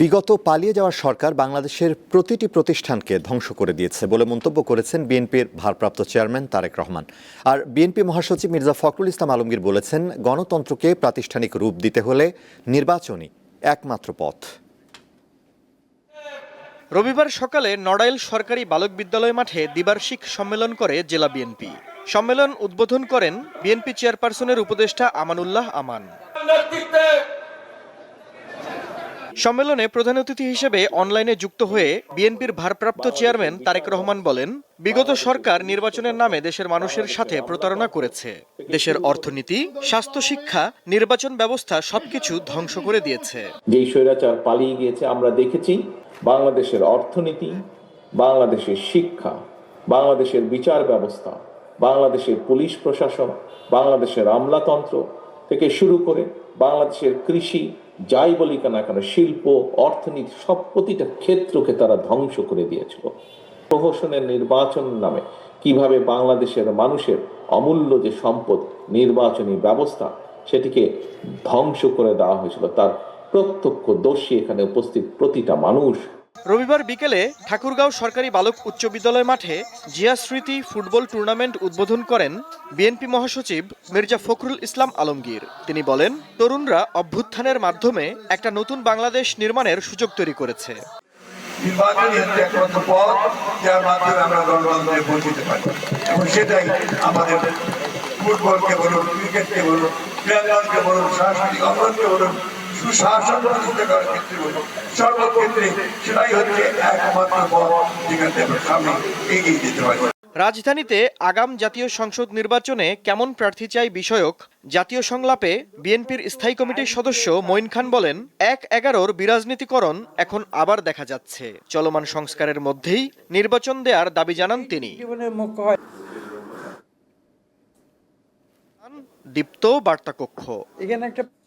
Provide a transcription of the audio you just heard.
বিগত পালিয়ে যাওয়া সরকার বাংলাদেশের প্রতিটি প্রতিষ্ঠানকে ধ্বংস করে দিয়েছে বলে মন্তব্য করেছেন বিএনপির ভারপ্রাপ্ত চেয়ারম্যান তারেক রহমান। আর বিএনপি মহাসচিব মির্জা ফখরুল ইসলাম আলমগীর বলেছেন গণতন্ত্রকে প্রাতিষ্ঠানিক রূপ দিতে হলে নির্বাচনই একমাত্র পথ। রবিবার সকালে নড়াইল সরকারি বালক বিদ্যালয় মাঠে দ্বিবার্ষিক সম্মেলন করে জেলা বিএনপি। সম্মেলন উদ্বোধন করেন বিএনপি চেয়ারপারসনের উপদেষ্টা আমানুল্লাহ আমান। সম্মেলনে প্রধান অতিথি হিসেবে অনলাইনে যুক্ত হয়ে বিএনপির ভারপ্রাপ্ত চেয়ারম্যান তারেক রহমান বলেন, বিগত সরকার নির্বাচনের নামে দেশের মানুষের সাথে প্রতারণা করেছে। দেশের অর্থনীতি, স্বাস্থ্য, শিক্ষা, নির্বাচন ব্যবস্থা সবকিছু ধ্বংস করে দিয়েছে। যেই স্বৈরাচার পালিয়ে গিয়েছে, আমরা দেখেছি বাংলাদেশের অর্থনীতি, বাংলাদেশের শিক্ষা, বাংলাদেশের বিচার ব্যবস্থা, বাংলাদেশের পুলিশ প্রশাসন, বাংলাদেশের আমলাতন্ত্র থেকে শুরু করে বাংলাদেশের কৃষি যাই বলি কেন কেন, শিল্প, অর্থনীতি, সব প্রতিটা ক্ষেত্রকে তারা ধ্বংস করে দিয়েছিল। প্রহসনের নির্বাচন নামে কীভাবে বাংলাদেশের মানুষের অমূল্য যে সম্পদ, নির্বাচনী ব্যবস্থা, সেটিকে ধ্বংস করে দেওয়া হয়েছিল, তার প্রত্যক্ষ দোষী এখানে উপস্থিত প্রতিটা মানুষ রবিবার বিকেলে ঠাকুরগাঁও সরকারি বালক উচ্চ বিদ্যালয় মাঠে জিয়া স্মৃতি ফুটবল টুর্নামেন্ট উদ্বোধন করেন বিএনপি মহাসচিব মির্জা ফখরুল ইসলাম আলমগীর। তিনি বলেন, তরুণরা অভ্যুত্থানের মাধ্যমে একটা নতুন বাংলাদেশ নির্মাণের সুযোগ তৈরি করেছে। সেটাই আমাদের ফুটবলকে বলুন, ক্রিকেটকে বলুন ক্রীড়াঙ্গনকে বলুন, সাংস্কৃতিক অঙ্গনকে বলুন সুশাসন প্রতিষ্ঠা করার ক্ষেত্রে সর্বক্ষেত্রে সেটাই হচ্ছে একমাত্র পথ যেখান থেকে সামনে এগিয়ে যেতে পারি। রাজধানীতে আগাম জাতীয় সংসদ নির্বাচনে কেমন প্রার্থী চাই বিষয়ক জাতীয় সংলাপে বিএনপির স্থায়ী কমিটির সদস্য মঈন খান বলেন এক এগারোর বিরাজনীতিকরণ এখন আবার দেখা যাচ্ছে। চলমান সংস্কারের মধ্যেই নির্বাচন দেওয়ার দাবি জানান তিনি। দীপ্ত বার্তা কক্ষ এখানে একটা